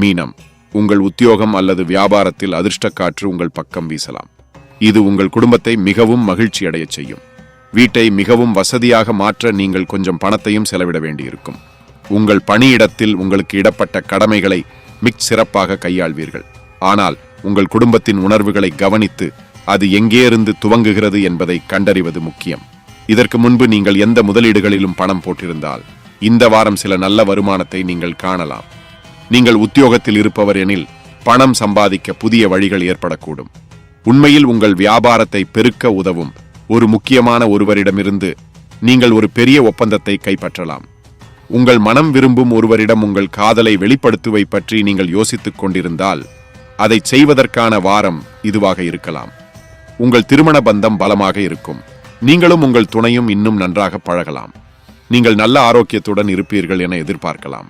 மீனம் உங்கள் உத்தியோகம் அல்லது வியாபாரத்தில் அதிர்ஷ்ட காற்று உங்கள் பக்கம் வீசலாம். இது உங்கள் குடும்பத்தை மிகவும் மகிழ்ச்சி அடைய செய்யும். வீட்டை மிகவும் வசதியாக மாற்ற நீங்கள் கொஞ்சம் பணத்தையும் செலவிட வேண்டியிருக்கும். உங்கள் பணியிடத்தில் உங்களுக்கு இடப்பட்ட கடமைகளை மிக் சிறப்பாக கையாள்வீர்கள். ஆனால் உங்கள் குடும்பத்தின் உணர்வுகளை கவனித்து அது எங்கேயிருந்து துவங்குகிறது என்பதை கண்டறிவது முக்கியம். இதற்கு முன்பு நீங்கள் எந்த முதலீடுகளிலும் பணம் போட்டிருந்தால் இந்த வாரம் சில நல்ல வருமானத்தை நீங்கள் காணலாம். நீங்கள் உத்தியோகத்தில் இருப்பவர் எனில் பணம் சம்பாதிக்க புதிய வழிகள் ஏற்படக்கூடும். உண்மையில் உங்கள் வியாபாரத்தை பெருக்க உதவும் ஒரு முக்கியமான ஒருவரிடமிருந்து நீங்கள் ஒரு பெரிய ஒப்பந்தத்தை கைப்பற்றலாம். உங்கள் மனம் விரும்பும் ஒருவரிடம் உங்கள் காதலை வெளிப்படுத்துவை பற்றி நீங்கள் யோசித்துக் கொண்டிருந்தால் அதை செய்வதற்கான வாரம் இதுவாக இருக்கலாம். உங்கள் திருமண பந்தம் பலமாக இருக்கும். நீங்களும் உங்கள் துணையும் இன்னும் நன்றாக பழகலாம். நீங்கள் நல்ல ஆரோக்கியத்துடன் இருப்பீர்கள் என எதிர்பார்க்கலாம்.